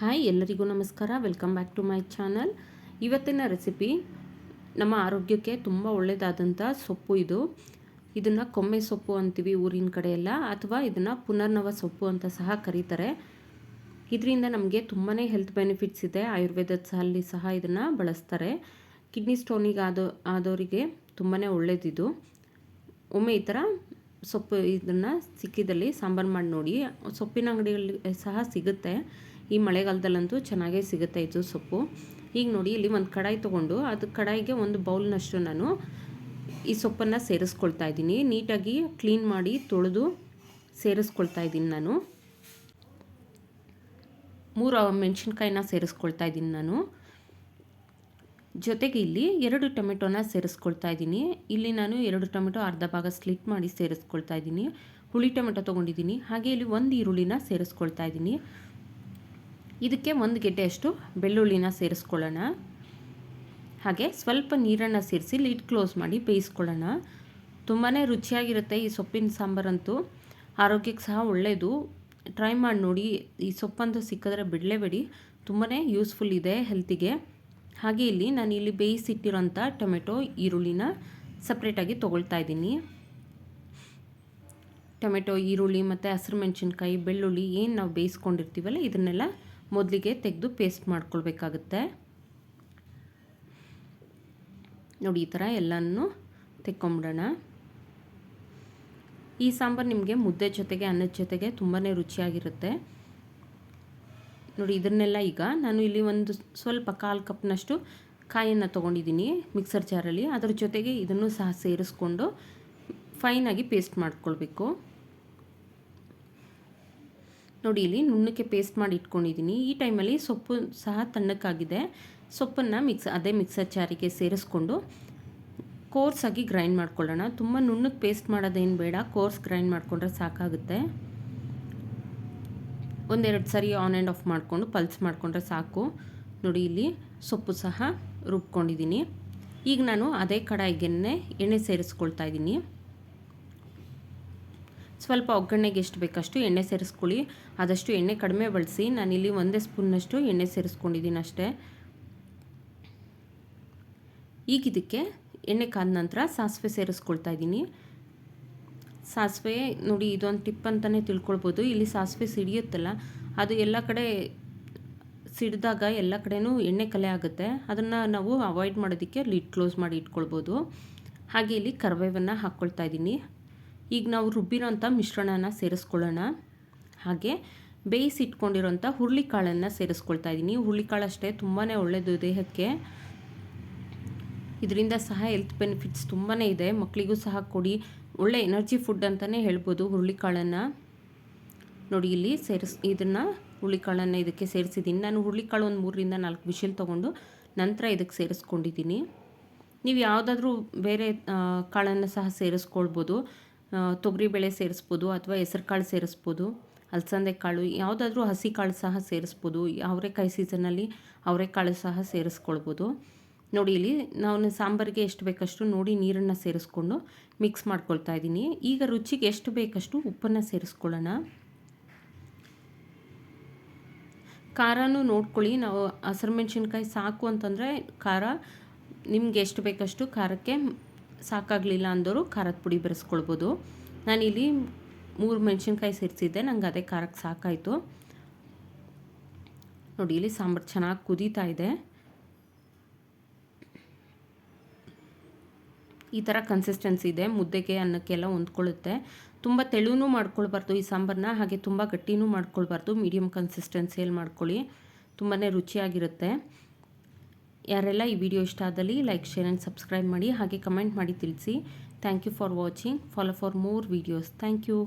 Hi ಎಲ್ಲರಿಗೂ ನಮಸ್ಕಾರ. Welcome back to my channel ಇವತ್ತಿನ ರೆಸಿಪಿ ನಮ್ಮ ಆರೋಗ್ಯಕ್ಕೆ ತುಂಬ ಒಳ್ಳೆಯದಾದಂಥ ಸೊಪ್ಪು ಇದು. ಇದನ್ನು ಕೊಮ್ಮೆ ಸೊಪ್ಪು ಅಂತೀವಿ ಊರಿನ ಕಡೆ ಎಲ್ಲ ಅಥವಾ ಇದನ್ನು ಪುನರ್ನವ ಸೊಪ್ಪು ಅಂತ ಸಹ ಕರೀತಾರೆ. ಇದರಿಂದ ನಮಗೆ ತುಂಬಾ ಹೆಲ್ತ್ ಬೆನಿಫಿಟ್ಸ್ ಇದೆ. ಆಯುರ್ವೇದದ ಸಹಲ್ಲಿ ಸಹ ಇದನ್ನು ಬಳಸ್ತಾರೆ. ಕಿಡ್ನಿ ಸ್ಟೋನಿಗೆ ಆದೋ ಆದವರಿಗೆ ತುಂಬಾ ಒಳ್ಳೆಯದಿದು ಒಮ್ಮೆ ಈ ಥರ ಸೊಪ್ಪು ಇದನ್ನು ಸಿಕ್ಕಿದಲ್ಲಿ ಸಾಂಬಾರು ಮಾಡಿ ನೋಡಿ. ಸೊಪ್ಪಿನ ಅಂಗಡಿಯಲ್ಲಿ ಸಹ ಸಿಗುತ್ತೆ. ಈ ಮಳೆಗಾಲದಲ್ಲಂತೂ ಚೆನ್ನಾಗೇ ಸಿಗುತ್ತೆ ಇದು ಸೊಪ್ಪು. ಈಗ ನೋಡಿ, ಇಲ್ಲಿ ಒಂದು ಕಡಾಯಿ ತೊಗೊಂಡು ಅದು ಕಡಾಯಿಗೆ ಒಂದು ಬೌಲ್ನಷ್ಟು ನಾನು ಈ ಸೊಪ್ಪನ್ನು ಸೇರಿಸ್ಕೊಳ್ತಾ ಇದ್ದೀನಿ. ನೀಟಾಗಿ ಕ್ಲೀನ್ ಮಾಡಿ ತೊಳೆದು ಸೇರಿಸ್ಕೊಳ್ತಾ ಇದ್ದೀನಿ ನಾನು. ಮೂರು ಮೆಣಸಿನ್ಕಾಯಿನ ಸೇರಿಸ್ಕೊಳ್ತಾ ಇದ್ದೀನಿ ನಾನು. ಜೊತೆಗೆ ಇಲ್ಲಿ ಎರಡು ಟೊಮೆಟೊನ ಸೇರಿಸ್ಕೊಳ್ತಾ ಇದ್ದೀನಿ. ಇಲ್ಲಿ ನಾನು ಎರಡು ಟೊಮೆಟೊ ಅರ್ಧ ಭಾಗ ಸ್ಲಿಟ್ ಮಾಡಿ ಸೇರಿಸ್ಕೊಳ್ತಾ ಇದ್ದೀನಿ. ಹುಳಿ ಟೊಮೆಟೊ ತೊಗೊಂಡಿದ್ದೀನಿ. ಹಾಗೆ ಇಲ್ಲಿ ಒಂದು ಈರುಳ್ಳಿನ ಸೇರಿಸ್ಕೊಳ್ತಾ ಇದ್ದೀನಿ. ಇದಕ್ಕೆ ಒಂದು ಗೆಡ್ಡೆಯಷ್ಟು ಬೆಳ್ಳುಳ್ಳಿನ ಸೇರಿಸ್ಕೊಳ್ಳೋಣ. ಹಾಗೆ ಸ್ವಲ್ಪ ನೀರನ್ನು ಸೇರಿಸಿ ಲಿಡ್ ಕ್ಲೋಸ್ ಮಾಡಿ ಬೇಯಿಸ್ಕೊಳ್ಳೋಣ. ತುಂಬಾ ರುಚಿಯಾಗಿರುತ್ತೆ ಈ ಸೊಪ್ಪಿನ ಸಾಂಬಾರಂತೂ. ಆರೋಗ್ಯಕ್ಕೆ ಸಹ ಒಳ್ಳೆಯದು ಟ್ರೈ ಮಾಡಿ ನೋಡಿ. ಈ ಸೊಪ್ಪಂತೂ ಸಿಕ್ಕಿದ್ರೆ ಬಿಡಲೇಬೇಡಿ. ತುಂಬಾ ಯೂಸ್ಫುಲ್ ಇದೆ ಹೆಲ್ತಿಗೆ. ಹಾಗೆ ಇಲ್ಲಿ ನಾನು ಇಲ್ಲಿ ಬೇಯಿಸಿಟ್ಟಿರೋಂಥ ಟೊಮೆಟೊ, ಈರುಳ್ಳಿನ ಸಪ್ರೇಟಾಗಿ ತೊಗೊಳ್ತಾ ಇದ್ದೀನಿ. ಟೊಮೆಟೊ, ಈರುಳ್ಳಿ ಮತ್ತು ಹಸಿರು ಮೆಣಸಿನ್ಕಾಯಿ, ಬೆಳ್ಳುಳ್ಳಿ ಏನು ನಾವು ಬೇಯಿಸ್ಕೊಂಡಿರ್ತೀವಲ್ಲ ಇದನ್ನೆಲ್ಲ ಮೊದಲಿಗೆ ತೆಗೆದು ಪೇಸ್ಟ್ ಮಾಡ್ಕೊಳ್ಬೇಕಾಗುತ್ತೆ. ನೋಡಿ, ಈ ಥರ ಎಲ್ಲನೂ ತೆಕ್ಕೊಂಬಿಡೋಣ. ಈ ಸಾಂಬಾರು ನಿಮಗೆ ಮುದ್ದೆ ಜೊತೆಗೆ, ಅನ್ನದ ಜೊತೆಗೆ ತುಂಬಾ ರುಚಿಯಾಗಿರುತ್ತೆ. ನೋಡಿ, ಇದನ್ನೆಲ್ಲ ಈಗ ನಾನು ಇಲ್ಲಿ ಒಂದು ಸ್ವಲ್ಪ ಕಾಲು ಕಪ್ನಷ್ಟು ಕಾಯನ್ನು ತೊಗೊಂಡಿದ್ದೀನಿ ಮಿಕ್ಸರ್ ಜಾರಲ್ಲಿ. ಅದರ ಜೊತೆಗೆ ಇದನ್ನು ಸಹ ಸೇರಿಸ್ಕೊಂಡು ಫೈನಾಗಿ ಪೇಸ್ಟ್ ಮಾಡ್ಕೊಳ್ಬೇಕು. ನೋಡಿ, ಇಲ್ಲಿ ನುಣ್ಣಕ್ಕೆ ಪೇಸ್ಟ್ ಮಾಡಿ ಇಟ್ಕೊಂಡಿದ್ದೀನಿ. ಈ ಟೈಮಲ್ಲಿ ಸೊಪ್ಪು ಸಹ ತಣ್ಣಕ್ಕಾಗಿದೆ. ಸೊಪ್ಪನ್ನು ಮಿಕ್ಸ್ ಅದೇ ಮಿಕ್ಸರ್ ಜಾರಿಗೆ ಸೇರಿಸ್ಕೊಂಡು ಕೋರ್ಸಾಗಿ ಗ್ರೈಂಡ್ ಮಾಡ್ಕೊಳ್ಳೋಣ. ತುಂಬ ನುಣ್ಣಕ್ಕೆ ಪೇಸ್ಟ್ ಮಾಡೋದೇನು ಬೇಡ. ಕೋರ್ಸ್ ಗ್ರೈಂಡ್ ಮಾಡಿಕೊಂಡ್ರೆ ಸಾಕಾಗುತ್ತೆ. ಒಂದೆರಡು ಸರಿ ಆನ್ ಆ್ಯಂಡ್ ಆಫ್ ಮಾಡಿಕೊಂಡು ಪಲ್ಸ್ ಮಾಡಿಕೊಂಡ್ರೆ ಸಾಕು. ನೋಡಿ, ಇಲ್ಲಿ ಸೊಪ್ಪು ಸಹ ರುಬ್ಕೊಂಡಿದ್ದೀನಿ. ಈಗ ನಾನು ಅದೇ ಕಡಾಯಿಗೆನೆ ಎಣ್ಣೆ ಸೇರಿಸ್ಕೊಳ್ತಾ ಇದ್ದೀನಿ. ಸ್ವಲ್ಪ ಒಗ್ಗರಣೆಗೆ ಎಷ್ಟು ಬೇಕಷ್ಟು ಎಣ್ಣೆ ಸೇರಿಸ್ಕೊಳ್ಳಿ. ಆದಷ್ಟು ಎಣ್ಣೆ ಕಡಿಮೆ ಬಳಸಿ. ನಾನಿಲ್ಲಿ ಒಂದೇ ಸ್ಪೂನ್ನಷ್ಟು ಎಣ್ಣೆ ಸೇರಿಸ್ಕೊಂಡಿದ್ದೀನಿ ಅಷ್ಟೇ. ಈಗ ಎಣ್ಣೆ ಕಾದ ನಂತರ ಸಾಸಿವೆ ಸೇರಿಸ್ಕೊಳ್ತಾ ಇದ್ದೀನಿ. ಸಾಸಿವೆ ನೋಡಿ ಇದೊಂದು ಟಿಪ್ ಅಂತಲೇ ತಿಳ್ಕೊಳ್ಬೋದು. ಇಲ್ಲಿ ಸಾಸಿವೆ ಸಿಡಿಯುತ್ತಲ್ಲ, ಅದು ಎಲ್ಲ ಕಡೆ ಸಿಡಿದಾಗ ಎಲ್ಲ ಕಡೆನೂ ಎಣ್ಣೆ ಕಲೆ ಆಗುತ್ತೆ. ಅದನ್ನು ನಾವು ಅವಾಯ್ಡ್ ಮಾಡೋದಕ್ಕೆ ಲಿಡ್ ಕ್ಲೋಸ್ ಮಾಡಿ ಇಟ್ಕೊಳ್ಬೋದು. ಹಾಗೆ ಇಲ್ಲಿ ಕರ್ಬೇವನ್ನು ಹಾಕ್ಕೊಳ್ತಾ ಇದ್ದೀನಿ. ಈಗ ನಾವು ರುಬ್ಬಿರೋಂಥ ಮಿಶ್ರಣನ ಸೇರಿಸ್ಕೊಳ್ಳೋಣ. ಹಾಗೆ ಬೇಯಿಸಿಟ್ಕೊಂಡಿರೋಂಥ ಹುರುಳಿಕಾಳನ್ನು ಸೇರಿಸ್ಕೊಳ್ತಾ ಇದ್ದೀನಿ ಹುರುಳಿಕಾಳು ಅಷ್ಟೇ ತುಂಬಾ ಒಳ್ಳೆಯದು ದೇಹಕ್ಕೆ. ಇದರಿಂದ ಸಹ ಹೆಲ್ತ್ ಬೆನಿಫಿಟ್ಸ್ ತುಂಬಾ ಇದೆ. ಮಕ್ಕಳಿಗೂ ಸಹ ಕೊಡಿ. ಒಳ್ಳೆ ಎನರ್ಜಿ ಫುಡ್ ಅಂತಲೇ ಹೇಳ್ಬೋದು ಹುರುಳಿಕಾಳನ್ನು. ನೋಡಿ, ಇಲ್ಲಿ ಸೇರಿಸ್, ಇದನ್ನು ಹುರುಳಿಕಾಳನ್ನು ಇದಕ್ಕೆ ಸೇರಿಸಿದ್ದೀನಿ ನಾನು ಹುರುಳಿಕಾಳು ಒಂದು ಮೂರರಿಂದ ನಾಲ್ಕು ವಿಷಲ್ ತೊಗೊಂಡು ನಂತರ ಇದಕ್ಕೆ ಸೇರಿಸ್ಕೊಂಡಿದ್ದೀನಿ ನೀವು ಯಾವುದಾದ್ರೂ ಬೇರೆ ಕಾಳನ್ನು ಸಹ ಸೇರಿಸ್ಕೊಳ್ಬೋದು. ತೊಗರಿಬೇಳೆ ಸೇರಿಸ್ಬೋದು ಅಥವಾ ಹೆಸರುಕಾಳು ಸೇರಿಸ್ಬೋದು ಅಲಸಂದೆ ಕಾಳು ಯಾವುದಾದ್ರೂ ಹಸಿ ಕಾಳು ಸಹ ಸೇರಿಸ್ಬೋದು, ಅವರೆಕಾಯಿ ಸೀಸನಲ್ಲಿ ಅವರೆಕಾಳು ಸಹ ಸೇರಿಸ್ಕೊಳ್ಬೋದು. ನೋಡಿ, ಇಲ್ಲಿ ನಾನು ಸಾಂಬಾರಿಗೆ ಎಷ್ಟು ಬೇಕಷ್ಟು ನೋಡಿ ನೀರನ್ನು ಸೇರಿಸ್ಕೊಂಡು ಮಿಕ್ಸ್ ಮಾಡ್ಕೊಳ್ತಾ ಇದ್ದೀನಿ. ಈಗ ರುಚಿಗೆ ಎಷ್ಟು ಬೇಕಷ್ಟು ಉಪ್ಪನ್ನು ಸೇರಿಸ್ಕೊಳ್ಳೋಣ. ಖಾರನೂ ನೋಡ್ಕೊಳ್ಳಿ. ನಾವು ಹಸಿರು ಮೆಣಸಿನ್ಕಾಯಿ ಸಾಕು ಅಂತಂದರೆ ಖಾರ, ನಿಮ್ಗೆ ಎಷ್ಟು ಬೇಕಷ್ಟು ಖಾರಕ್ಕೆ ಸಾಕಾಗಲಿಲ್ಲ ಅಂದವರು ಖಾರದ ಪುಡಿ ಬೆರೆಸ್ಕೊಳ್ಬೋದು. ನಾನಿಲ್ಲಿ ಮೂರು ಮೆಣಸಿನ್ಕಾಯಿ ಸೇರಿಸಿದ್ದೆ, ನಂಗೆ ಅದೇ ಖಾರಕ್ಕೆ ಸಾಕಾಯಿತು. ನೋಡಿ, ಇಲ್ಲಿ ಸಾಂಬಾರು ಚೆನ್ನಾಗಿ ಕುದೀತಾ ಇದೆ. ಈ ಥರ ಕನ್ಸಿಸ್ಟೆನ್ಸಿ ಇದೆ, ಮುದ್ದೆಗೆ ಅನ್ನಕ್ಕೆಲ್ಲ ಹೊಂದ್ಕೊಳ್ಳುತ್ತೆ. ತುಂಬ ತೆಳುನೂ ಮಾಡ್ಕೊಳ್ಬಾರ್ದು ಈ ಸಾಂಬಾರನ್ನ ಹಾಗೆ ತುಂಬ ಗಟ್ಟಿನೂ ಮಾಡ್ಕೊಳ್ಬಾರ್ದು. ಮೀಡಿಯಮ್ ಕನ್ಸಿಸ್ಟೆನ್ಸಿಯಲ್ಲಿ ಮಾಡ್ಕೊಳ್ಳಿ. ತುಂಬಾ ರುಚಿಯಾಗಿರುತ್ತೆ. ಯಾರೆಲ್ಲ ಈ ವಿಡಿಯೋ ಇಷ್ಟ ಆದಲ್ಲಿ ಲೈಕ್ ಶೇರ್ ಆ್ಯಂಡ್ ಸಬ್ಸ್ಕ್ರೈಬ್ ಮಾಡಿ ಹಾಗೆ ಕಮೆಂಟ್ ಮಾಡಿ ತಿಳಿಸಿ. Thank you for watching follow for more videos thank you